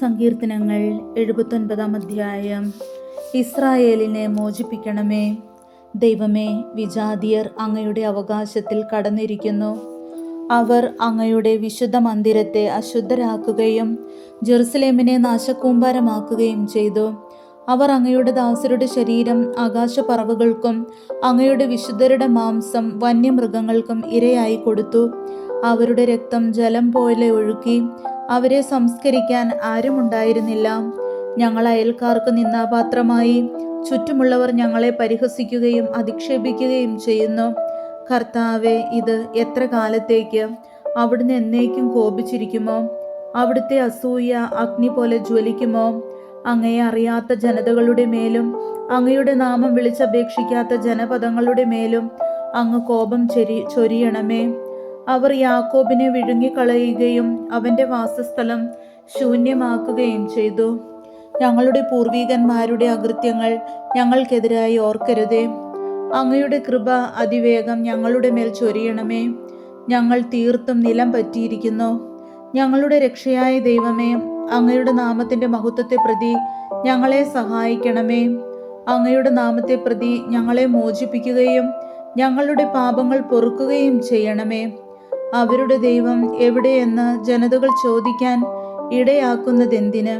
സങ്കീർത്തനങ്ങൾ എഴുപത്തൊൻപതാം അധ്യായം. ഇസ്രായേലിനെ മോചിപ്പിക്കണമേ. ദൈവമേ വിജാതിയർ അങ്ങയുടെ അവകാശത്തിൽ കടന്നിരിക്കുന്നു. അവർ അങ്ങയുടെ വിശുദ്ധ മന്ദിരത്തെ അശുദ്ധരാക്കുകയും ജെറുസലേമിനെ നാശക്കൂമ്പാരമാക്കുകയും ചെയ്തു. അവർ അങ്ങയുടെ ദാസരുടെ ശരീരം ആകാശപ്പറവുകൾക്കും അങ്ങയുടെ വിശുദ്ധരുടെ മാംസം വന്യമൃഗങ്ങൾക്കും ഇരയായി കൊടുത്തു. അവരുടെ രക്തം ജലം പോലെ ഒഴുക്കി അവരെ സംസ്കരിക്കാൻ ആരുമുണ്ടായിരുന്നില്ല. ഞങ്ങൾ അയൽക്കാർക്ക് നിന്നാപാത്രമായി ചുറ്റുമുള്ളവർ ഞങ്ങളെ പരിഹസിക്കുകയും അധിക്ഷേപിക്കുകയും ചെയ്യുന്നു. കർത്താവെ ഇത് എത്ര കാലത്തേക്ക് അവിടുന്ന് എന്നേക്കും കോപിച്ചിരിക്കുമോ? അവിടുത്തെ അസൂയ അഗ്നി പോലെ ജ്വലിക്കുമോ? അങ്ങയെ അറിയാത്ത ജനതകളുടെ മേലും അങ്ങയുടെ നാമം വിളിച്ചപേക്ഷിക്കാത്ത ജനപദങ്ങളുടെ മേലും അങ്ങ് കോപം ചൊരി ചൊരിയണമേ. അവർ യാക്കോബിനെ വിഴുങ്ങിക്കളയുകയും അവന്റെ വാസസ്ഥലം ശൂന്യമാക്കുകയും ചെയ്തു. ഞങ്ങളുടെ പൂർവീകന്മാരുടെ അകൃത്യങ്ങൾ ഞങ്ങൾക്കെതിരായി ഓർക്കരുതേ. അങ്ങയുടെ കൃപ അതിവേഗം ഞങ്ങളുടെ മേൽ ചൊരിയണമേ. ഞങ്ങൾ തീർത്തും നിലം പറ്റിയിരിക്കുന്നു. ഞങ്ങളുടെ രക്ഷയായ ദൈവമേ അങ്ങയുടെ നാമത്തിന്റെ മഹത്വത്തെ പ്രതി ഞങ്ങളെ സഹായിക്കണമേ. അങ്ങയുടെ നാമത്തെ പ്രതി ഞങ്ങളെ മോചിപ്പിക്കുകയും ഞങ്ങളുടെ പാപങ്ങൾ പൊറുക്കുകയും ചെയ്യണമേ. അവരുടെ ദൈവം എവിടെയെന്ന് ജനതകൾ ചോദിക്കാൻ ഇടയാക്കുന്നതെന്തിന്?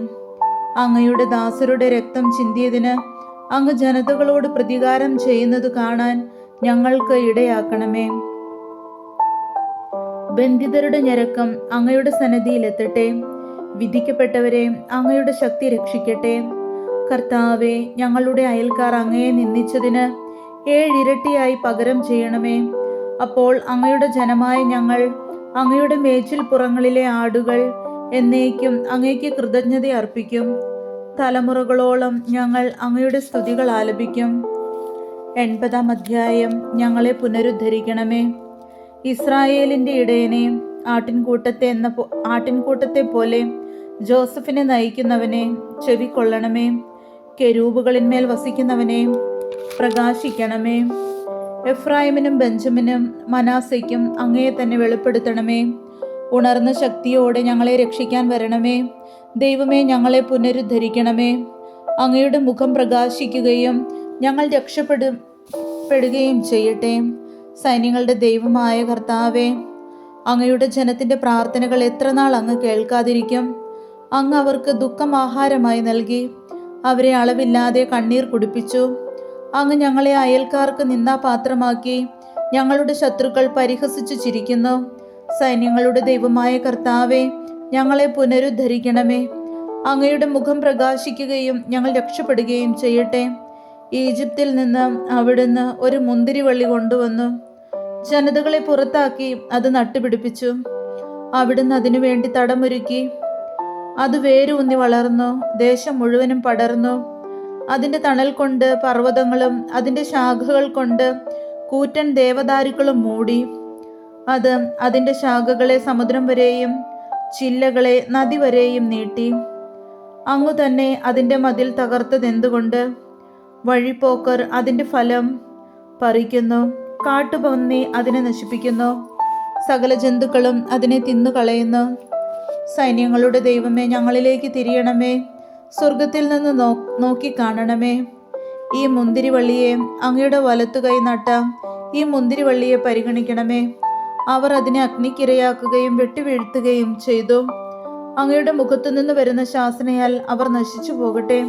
അങ്ങയുടെ ദാസരുടെ രക്തം ചിന്തിയതിന് അങ്ങ് ജനതകളോട് പ്രതികാരം ചെയ്യുന്നത് കാണാൻ ഞങ്ങൾക്ക് ഇടയാക്കണമേ. ബന്ധിതരുടെ ഞരക്കം അങ്ങയുടെ സന്നദ്ധിയിലെത്തട്ടെ വിധിക്കപ്പെട്ടവരെ അങ്ങയുടെ ശക്തി രക്ഷിക്കട്ടെ. കർത്താവെ ഞങ്ങളുടെ അയൽക്കാർ അങ്ങയെ നിന്ദിച്ചതിന് ഏഴിരട്ടിയായി പകരം ചെയ്യണമേ. അപ്പോൾ അങ്ങയുടെ ജനമായ ഞങ്ങൾ അങ്ങയുടെ മേച്ചിൽ പുറങ്ങളിലെ ആടുകൾ എന്നേക്കും അങ്ങയ്ക്ക് കൃതജ്ഞത അർപ്പിക്കും. തലമുറകളോളം ഞങ്ങൾ അങ്ങയുടെ സ്തുതികൾ ആലപിക്കും. എൺപതാം അധ്യായം ഞങ്ങളെ പുനരുദ്ധരിക്കണമേ. ഇസ്രായേലിന്റെ ഇടയനെ ആട്ടിൻകൂട്ടത്തെ എന്ന ആട്ടിൻകൂട്ടത്തെ പോലെ ജോസഫിനെ നയിക്കുന്നവനെ ചെവിക്കൊള്ളണമേ. കെരൂബുകളിന്മേൽ വസിക്കുന്നവനെ പ്രകാശിക്കണമേ. എഫ്രായിമിനും ബെഞ്ചമിനും മനാസയ്ക്കും അങ്ങയെ തന്നെ വെളിപ്പെടുത്തണമേ. ഉണർന്ന ശക്തിയോടെ ഞങ്ങളെ രക്ഷിക്കാൻ വരണമേ. ദൈവമേ ഞങ്ങളെ പുനരുദ്ധരിക്കണമേ. അങ്ങയുടെ മുഖം പ്രകാശിക്കുകയും ഞങ്ങൾ രക്ഷപ്പെടും പെടുകയും ചെയ്യട്ടെ. സൈന്യങ്ങളുടെ ദൈവമായ കർത്താവേ അങ്ങയുടെ ജനത്തിന്റെ പ്രാർത്ഥനകൾ എത്ര നാൾ അങ്ങ് കേൾക്കാതിരിക്കും? അങ്ങ് അവർക്ക് ദുഃഖം ആഹാരമായി നൽകി അവരെ അളവില്ലാതെ കണ്ണീർ കുടിപ്പിച്ചു. അങ്ങ് ഞങ്ങളെ അയൽക്കാർക്ക് നിന്നാ പാത്രമാക്കി ഞങ്ങളുടെ ശത്രുക്കൾ പരിഹസിച്ചു ചിരിക്കുന്നു. സൈന്യങ്ങളുടെ ദൈവമായ കർത്താവെ ഞങ്ങളെ പുനരുദ്ധരിക്കണമേ. അങ്ങയുടെ മുഖം പ്രകാശിക്കുകയും ഞങ്ങൾ രക്ഷപ്പെടുകയും ചെയ്യട്ടെ. ഈജിപ്തിൽ നിന്ന് അവിടുന്ന് ഒരു മുന്തിരിവള്ളി കൊണ്ടുവന്നു. ജനതകളെ പുറത്താക്കി അത് നട്ടുപിടിപ്പിച്ചു. അവിടുന്ന് അതിനുവേണ്ടി തടമൊരുക്കി. അത് വേരൂന്നി വളർന്നു. ദേശം മുഴുവനും പടർന്നു. അതിന്റെ തണൽ കൊണ്ട് പർവതങ്ങളും അതിന്റെ ശാഖകൾ കൊണ്ട് കൂറ്റൻ ദേവദാരുക്കളും മൂടി. അത് അതിന്റെ ശാഖകളെ സമുദ്രം വരെയും ചില്ലകളെ നദി വരെയും നീട്ടി. അങ്ങു തന്നെ അതിന്റെ മതിൽ തകർത്തതെന്തുകൊണ്ട് വഴിപ്പോക്കർ അതിന്റെ ഫലം പറിക്കുന്നു കാട്ടുപന്നി അതിനെ നശിപ്പിക്കുന്നു സകല ജന്തുക്കളും അതിനെ തിന്നുകളയുന്നു. സൈന്യങ്ങളുടെ ദൈവമേ ഞങ്ങളിലേക്ക് തിരിയണമേ. സ്വർഗത്തിൽ നിന്ന് നോ നോക്കി കാണണമേ. ഈ മുന്തിരിവള്ളിയെ അങ്ങയുടെ വലത്തു കൈ നട്ട ഈ മുന്തിരിവള്ളിയെ പരിഗണിക്കണമേ. അവർ അതിനെ അഗ്നിക്കിരയാക്കുകയും വെട്ടിവീഴ്ത്തുകയും ചെയ്തു. അങ്ങയുടെ മുഖത്തു നിന്ന് വരുന്ന ശാസനയാൽ അവർ നശിച്ചു പോകട്ടെ.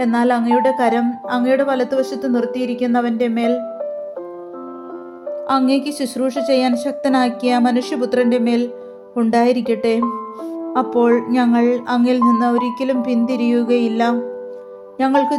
എന്നാൽ അങ്ങയുടെ കരം അങ്ങയുടെ വലത്തുവശത്ത് നിർത്തിയിരിക്കുന്നവന്റെ മേൽ അങ്ങേക്ക് ശുശ്രൂഷ ചെയ്യാൻ ശക്തനാക്കിയ മനുഷ്യപുത്രന്റെ മേൽ ഉണ്ടായിരിക്കട്ടെ. അപ്പോൾ ഞങ്ങൾ അങ്ങിൽ നിന്ന് ഒരിക്കലും പിന്തിരിയുകയില്ല. ഞങ്ങൾക്ക്